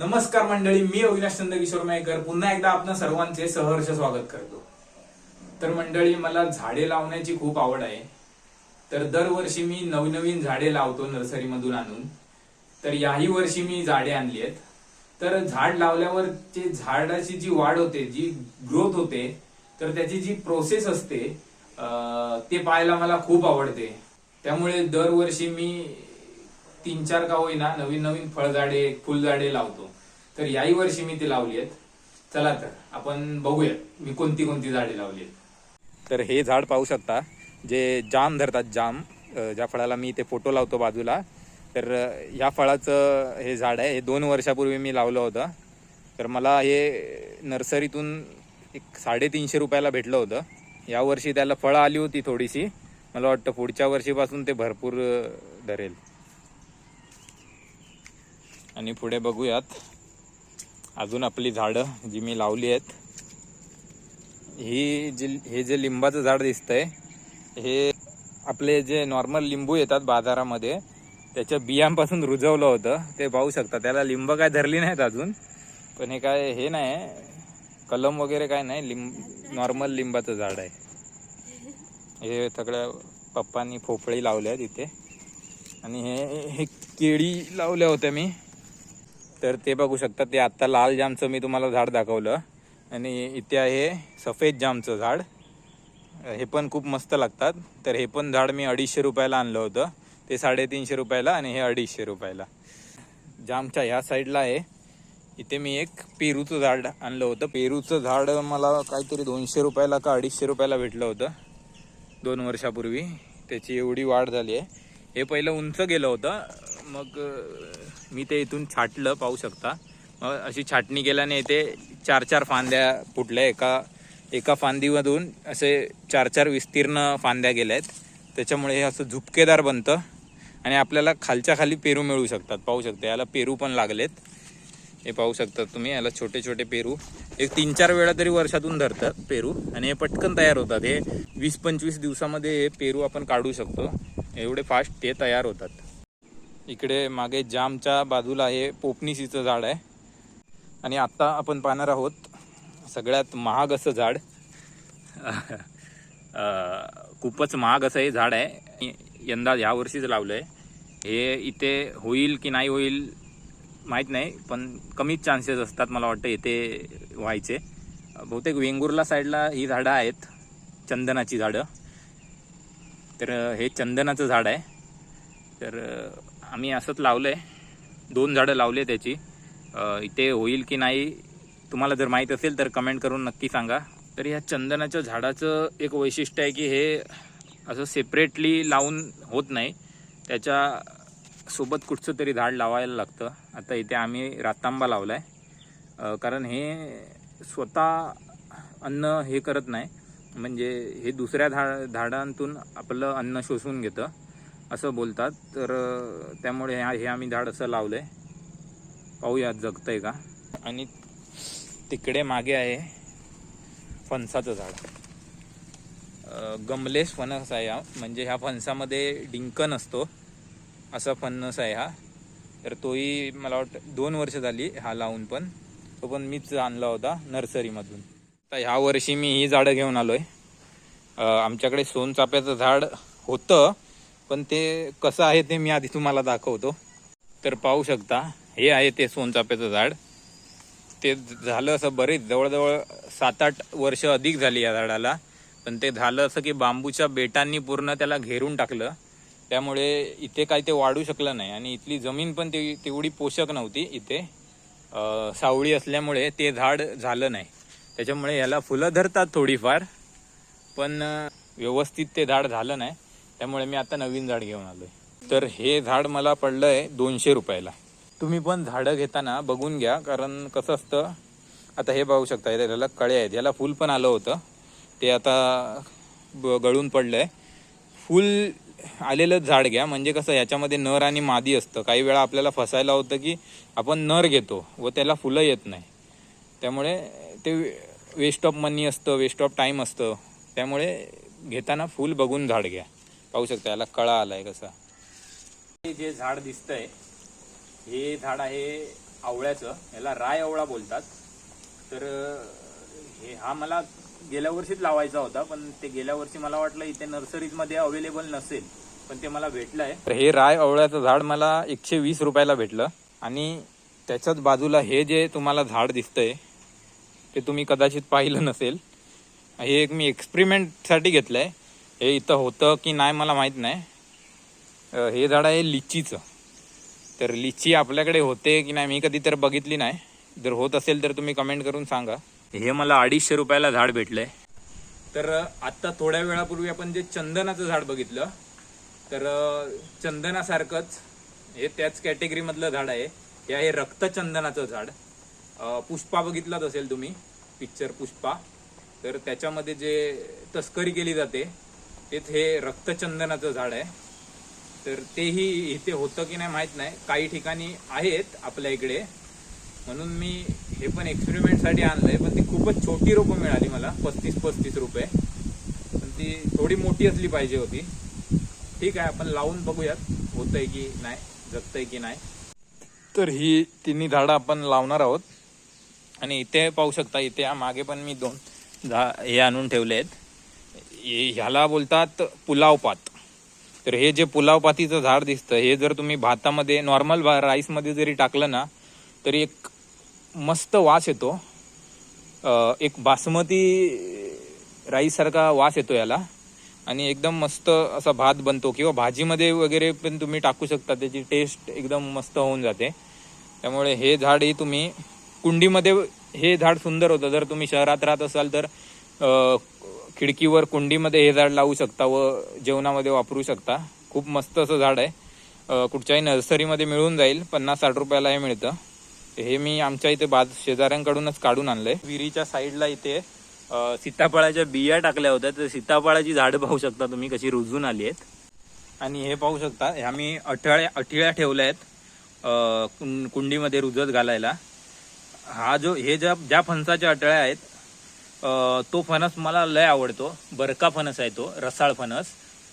नमस्कार मंडळी मी अविनाश चंद किशोर मयेकर. पुन्हा एकदा आपणा सर्वांचे सहर्ष स्वागत करतो. तर मंडळी मला झाडे लावण्याची खूप आवड आहे. तर दरवर्षी मी नवनवीन झाडे लावतो नर्सरीमधून आणून. तर याही वर्षी मी झाडे आणली आहेत. तर झाड लावल्यावर जे झाडाची जी वाढ होते जी ग्रोथ होते तर त्याची जी प्रोसेस असते ते पाहायला मला खूप आवडते. त्यामुळे दरवर्षी मी तीन चार का होईना नवीन नवीन फळझाडे फुलझाडे लावतो. तर याही वर्षी मी ती लावली आहेत. चला तर आपण बघूयात मी कोणती कोणती झाडे लावली आहेत. तर हे झाड पाहू शकता जे जाम धरतात जाम ज्या फळाला मी ते फोटो लावतो बाजूला तर ह्या फळाचं हे झाड आहे. हे दोन वर्षापूर्वी मी लावलं होतं. तर मला हे नर्सरीतून एक साडेतीनशे रुपयाला भेटलं होतं. यावर्षी त्याला फळं आली होती थोडीशी. मला वाटतं पुढच्या वर्षीपासून ते भरपूर धरेल. आणि पुढे बघूयात. अजून आपली झाडं जी मी लावली आहेत. ही जी हे जे लिंबाचं झाड दिसतंय हे आपले जे नॉर्मल लिंबू येतात बाजारामध्ये त्याच्या बियांपासून रुजवलं होतं. ते पाहू शकता. त्याला लिंब काय धरली नाहीत अजून. पण हे काय हे नाही. कलम वगैरे काय नाही. लिंब नॉर्मल लिंबाचं झाड आहे. हे सगळ्या पप्पांनी फोफळी लावल्या आहेत इथे. आणि हे हे केळी लावल्या होत्या मी. तर ते बघू शकता ते आत्ता लाल जामचं मी तुम्हाला झाड दाखवलं. आणि इथे आहे सफेद जामचं झाड. हे पण खूप मस्त लागतात. तर हे पण झाड मी अडीचशे रुपयाला आणलं होतं. ते साडेतीनशे रुपयाला आणि हे अडीचशे रुपयाला. जामच्या ह्या साईडला आहे. इथे मी एक पेरूचं झाड आणलं होतं. पेरूचं झाड मला काहीतरी दोनशे रुपयाला का अडीचशे रुपयाला भेटलं होतं. दोन वर्षापूर्वी. त्याची एवढी वाढ झाली आहे. हे पहिलं उंच गेलं होतं. मग मी ते इथून छाटलं पाहू शकता. मग अशी छाटणी केल्याने इथे चार चार फांद्या फुटल्या. एका एका फांदीमधून असे चार चार विस्तीर्ण फांद्या गेल्या आहेत त्याच्यामुळे हे असं झुपकेदार बनतं. आणि आपल्याला खालच्या खाली पेरू मिळू शकतात. पाहू शकता याला पेरू पण लागलेत. हे पाहू शकता तुम्ही याला छोटे छोटे पेरू. एक तीन चार वेळा तरी वर्षातून धरतात पेरू. आणि हे पटकन तयार होतात. हे वीस पंचवीस दिवसामध्ये हे पेरू आपण काढू शकतो. एवढे फास्ट ते तयार होतात. इकडे मागे जामच्या बाजूला हे पोपनिसीचं झाड आहे. आणि आत्ता आपण पाहणार आहोत सगळ्यात महाग असं झाड. खूपच महाग असं हे झाड आहे. यंदा ह्या वर्षीच लावलं आहे हे इथे होईल की नाही होईल माहीत नाही पण कमीच चान्सेस असतात मला वाटतं इथे व्हायचे. बहुतेक वेंगुर्ला साईडला ही झाडं आहेत चंदनाची झाडं. तर हे चंदनाचं झाड आहे. तर आम्ही असंच लावलं आहे दोन झाडं लावले त्याची. इथे होईल की नाही तुम्हाला जर माहीत असेल तर कमेंट करून नक्की सांगा. तर ह्या चंदनाच्या झाडाचं एक वैशिष्ट्य आहे की हे असं सेपरेटली लावून होत नाही. त्याच्या सोबत कुठचं तरी झाड लावायला लागतं. आता इथे आम्ही रातांबा लावला आहे कारण हे स्वतः अन्न हे करत नाही. म्हणजे हे दुसऱ्या झाड झाडांतून आपलं अन्न शोषून घेतं. असं बोलतात. तर त्यामुळे ह्या- हे आम्ही झाड असं लावलं आहे पाहूयात जगतंय का. आणि तिकडे मागे आहे फणसाचं झाड. गमलेस गमलेश फणस आहे हा. म्हणजे ह्या फणसामध्ये डिंकन असतो. असा फणस आहे हा. तर तोही मला वाटतं दोन वर्ष झाली हा लावून पण. तो पण मीच आणला होता नर्सरीमधून. तर ह्या वर्षी मी ही झाडं घेऊन आलो आहे आमच्याकडे सोनचाफ्याचं झाड होतं. पण ते कसं आहे ते मी आधी तुम्हाला दाखवतो. तर पाहू शकता हे आहे ते सोनचाफ्याचं झाड. ते झालं असं बरेच जवळजवळ सात आठ वर्ष अधिक झाली या झाडाला. पण ते झालं असं की बांबूच्या बेटांनी पूर्ण त्याला घेरून टाकलं. त्यामुळे इथे काही ते वाढू शकलं नाही. आणि इथली जमीन पण ते तेवढी पोषक नव्हती इथे. सावळी असल्यामुळे ते झाड झालं नाही. त्याच्यामुळे याला फुलं धरतात थोडीफार. पण व्यवस्थित ते झाड झालं नाही. त्यामुळे मी आता नवीन झाड घेऊन आलोय. तर हे झाड मला पडलंय दोनशे रुपयाला. तुम्ही पण झाडं घेताना बघून घ्या कारण कसं असतं आता हे पाहू शकता याला कळे आहेत. याला फुल पण आलं होतं. ते आता ब- गळून पडलंय. फुल आलेलं झाड घ्या म्हणजे कसं याच्यामध्ये नर आणि मादी असतं. काही वेळा आपल्याला फसायला होतं की आपण नर घेतो व त्याला फुलं येत नाही. त्यामुळे ते वेस्ट ऑफ मनी असतं वेस्ट ऑफ टाईम असतं. त्यामुळे घेताना फुल बघून झाड घ्या. पाहू शकता याला कळा आलाय कसा. हे जे झाड दिसतंय हे झाड आहे आवळ्याचं. याला राय आवळा बोलतात. तर हे हा मला गेल्या वर्षीच लावायचा होता पण ते गेल्या वर्षी मला वाटलं इथे नर्सरीजमध्ये अवेलेबल नसेल पण ते मला भेटलं आहे तर हे राय आवळ्याचं झाड मला एकशे वीस रुपयाला भेटलं. आणि त्याच्याच बाजूला हे जे तुम्हाला झाड दिसतंय ते तुम्ही कदाचित पाहिलं नसेल. हे एक मी एक्सपेरिमेंटसाठी घेतलं आहे हे इथं होतं की नाही मला माहीत नाही. हे झाड आहे लिचीचं. तर लिची आपल्याकडे होते की नाही मी कधी तर बघितली नाही. जर होत असेल तर तुम्ही कमेंट करून सांगा. हे मला अडीचशे रुपयाला झाड भेटलंय. तर आत्ता थोड्या वेळापूर्वी आपण जे चंदनाचं झाड बघितलं तर चंदनासारखंच हे त्याच कॅटेगरीमधलं झाड आहे. हे आहे रक्तचंदनाचं झाड. पुष्पा बघितलाच असेल तुम्ही पिक्चर पुष्पा. तर त्याच्यामध्ये जे तस्करी केली जाते हे रक्तचंदनाचं झाड आहे. तर तेही इथे होतं की नाही माहीत नाही. काही ठिकाणी आहेत आपल्या इकडे. म्हणून मी हे पण एक्सपेरिमेंटसाठी आणलंय पण ती खूपच छोटी रोपं मिळाली मला. पस्तीस पस्तीस रुपये. पण ती थोडी मोठी असली पाहिजे होती. ठीक आहे आपण लावून बघूयात. होतंय की नाही जगतंय की नाही. तर ही तिन्ही झाडं आपण लावणार आहोत. आणि इथे पाहू शकता इथे या मागे पण मी दोन झा हे आणून ठेवले आहेत. ह्याला बोलतात पुलावपात. तर हे जे पुलावपातीचं झाड दिसतं हे जर तुम्ही भातामध्ये नॉर्मल भा राईसमध्ये जरी टाकलं ना तरी एक मस्त वास येतो. एक बासमती राईससारखा वास येतो याला. आणि एकदम मस्त असा भात बनतो. किंवा भाजीमध्ये वगैरे पण तुम्ही टाकू शकता त्याची टेस्ट एकदम मस्त होऊन जाते. त्यामुळे हे झाडही तुम्ही कुंडीमध्ये हे झाड सुंदर होतं. जर तुम्ही शहरात राहत असाल तर खिडकीवर कुंडीमध्ये हे झाड लावू शकता व जेवणामध्ये वापरू शकता. खूप मस्त असं झाड आहे. कुठच्याही नर्सरीमध्ये मिळून जाईल. पन्नास साठ रुपयाला हे मिळतं. हे मी आमच्या इथे बाज शेजाऱ्यांकडूनच काढून आणलंय. विहिरीच्या साईडला इथे सीताफळाच्या बिया टाकल्या होत्या. तर सीताफळाची झाडं पाहू शकता तुम्ही कशी रुजून आली आहेत. आणि हे पाहू शकता ह्या मी अठळ्या अठिळ्या ठेवल्या आहेत कुंडीमध्ये रुजत घालायला. हा जो हे ज्या ज्या फणसाच्या अटळ्या आहेत तो फणस मला लय आवडतो. बरका फणस आहे तो रसाळ फणस.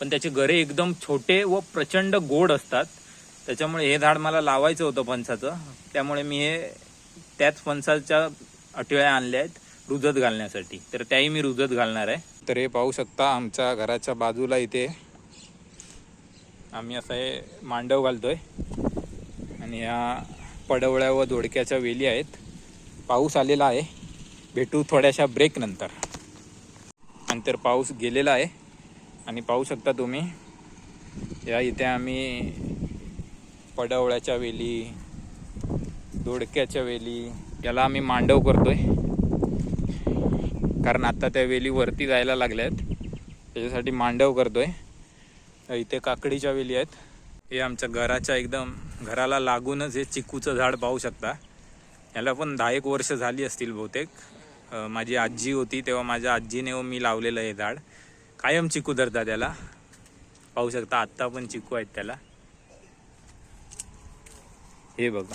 पण त्याचे गरे एकदम छोटे व प्रचंड गोड असतात. त्याच्यामुळे हे झाड मला लावायचं होतं फणसाचं. त्यामुळे मी हे त्याच फणसाच्या अटळ्या आणल्या आहेत रुजत घालण्यासाठी. तर त्याही मी रुजत घालणार आहे. तर हे पाहू शकता आमच्या घराच्या बाजूला इथे. आम्ही असं हे मांडव घालतोय. आणि ह्या पडवळ्या व दोडक्याच्या वेली आहेत. पाऊस आलेला आहे. भेटू थोड्याशा ब्रेक नंतर. नंतर पाऊस गेलेला आहे आणि पाहू शकता तुम्ही या इथे आम्ही पडवळ्याच्या वेली दोडक्याच्या वेली याला आम्ही मांडव करतोय. कारण आता त्या वेली वरती जायला लागल्या आहेत. त्याच्यासाठी मांडव करतोय. इथे काकडीच्या वेली आहेत. हे आमच्या घराच्या एकदम घराला लागूनच हे चिकूचं झाड पाहू शकता. याला पण दहा एक वर्ष झाली असतील बहुतेक. माझी आजी होती तेव्हा माझ्या आजीने व मी लावलेलं हे झाड. कायम चिकू धरता त्याला. पाहू शकता आत्ता पण चिकू आहेत त्याला. हे बघा.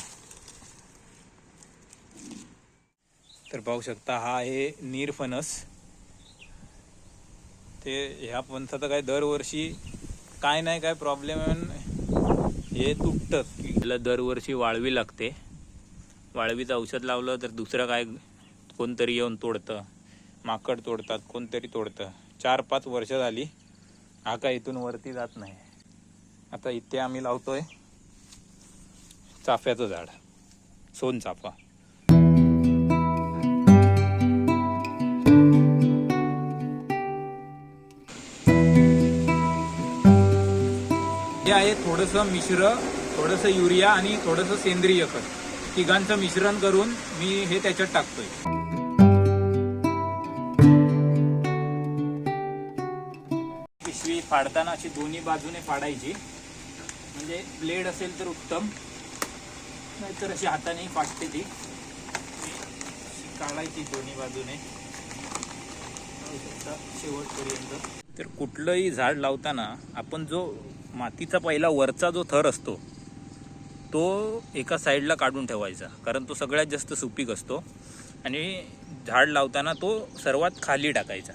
तर पाहू शकता हा आहे नीरफणस ते ह्या फणसाचं काय दरवर्षी काय नाही काय प्रॉब्लेम हे तुटतं. त्याला दरवर्षी वाळवी लागते. वाळवीचं औषध लावलं तर दुसरं काय कोणतरी येऊन तोडतं. माकड तोडतात कोणतरी तोडतं. चार पाच वर्ष झाली हा काय इथून वरती जात नाही. आता इथे आम्ही लावतोय चाफ्याचं झाड. सोनचाफा हे आहे थोडंसं मिश्र थोडंसं युरिया आणि थोडंसं सेंद्रिय खत. तिघांचं मिश्रण करून मी हे त्याच्यात टाकतोय. पिशवी फाडताना अशी दोन्ही बाजूने फाडायची. म्हणजे ब्लेड असेल तर उत्तम नाहीतर अशी हाताने फाटते ती. अशी काढायची दोन्ही बाजूने. शेवटपर्यंत. तर कुठलंही झाड लावताना आपण जो मातीचा पहिला वरचा जो थर असतो तो एका साईडला काढून ठेवायचा कारण तो सगळ्यात जास्त सुपीक असतो. आणि झाड लावताना तो सर्वात खाली टाकायचा.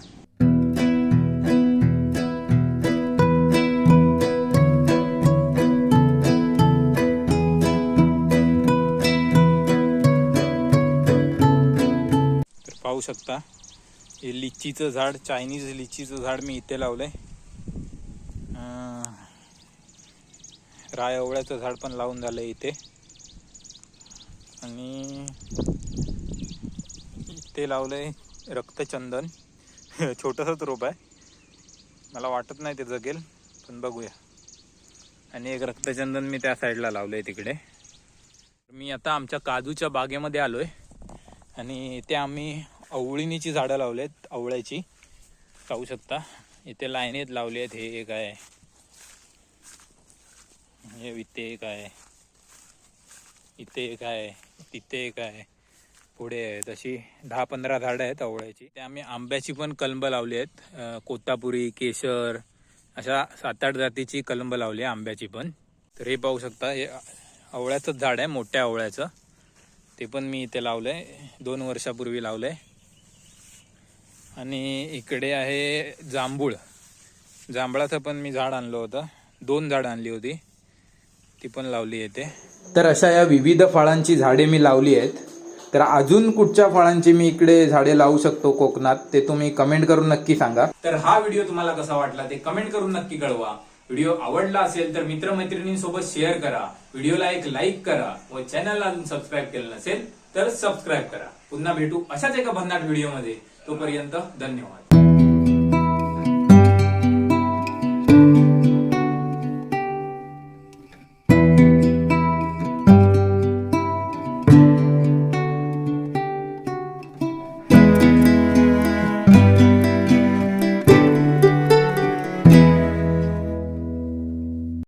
तर पाहू शकता हे लिचीचं झाड चायनीज लिचीचं झाड मी इथे लावलं आहे रायावळ्याचं झाड पण लावून झालंय इथे. आणि इथे आहे रक्तचंदन. छोटंसंच रोप आहे. मला वाटत नाही ते जगेल पण बघूया. आणि एक रक्तचंदन मी त्या साईडला लावलं आहे तिकडे. मी आता आमच्या काजूच्या बागेमध्ये आलो आहे आणि इथे आम्ही अवळीनीची झाडं लावलेत आवळ्याची पाहू शकता. इथे लाईनीत लावली आहेत हे एक आहे. हे इथे एक आहे. इथे एक आहे. तिथे एक आहे. पुढे आहे तशी दहा पंधरा झाडं आहेत आवळ्याची. ते आम्ही आंब्याची पण कलंब लावली आहेत. कोतापुरी केशर अशा सात आठ जातीची कलंब लावली आहे आंब्याची पण. तर हे पाहू शकता हे आवळ्याचंच झाड आहे मोठ्या आवळ्याचं. ते पण मी इथे लावलंय. दोन वर्षापूर्वी लावलंय. आणि इकडे आहे जांभूळ. जांभळाचं पण मी झाड आणलं होतं. दोन झाडं आणली होती. ती पण लावली येते तर अशा या विविध फळांची झाडे मी लावली आहेत. तर अजून कुठच्या फळांची मी इकडे झाडे लावू शकतो कोकणात ते तुम्ही कमेंट करून नक्की सांगा. तर हा व्हिडिओ तुम्हाला कसा वाटला ते कमेंट करून नक्की कळवा. व्हिडिओ आवडला असेल तर मित्रमैत्रिणींसोबत शेअर करा. व्हिडिओला एक लाईक करा व चॅनलला अजून सबस्क्राईब केलं नसेल तर सबस्क्राईब करा. पुन्हा भेटू अशाच एका भन्नाट व्हिडिओमध्ये तोपर्यंत धन्यवाद.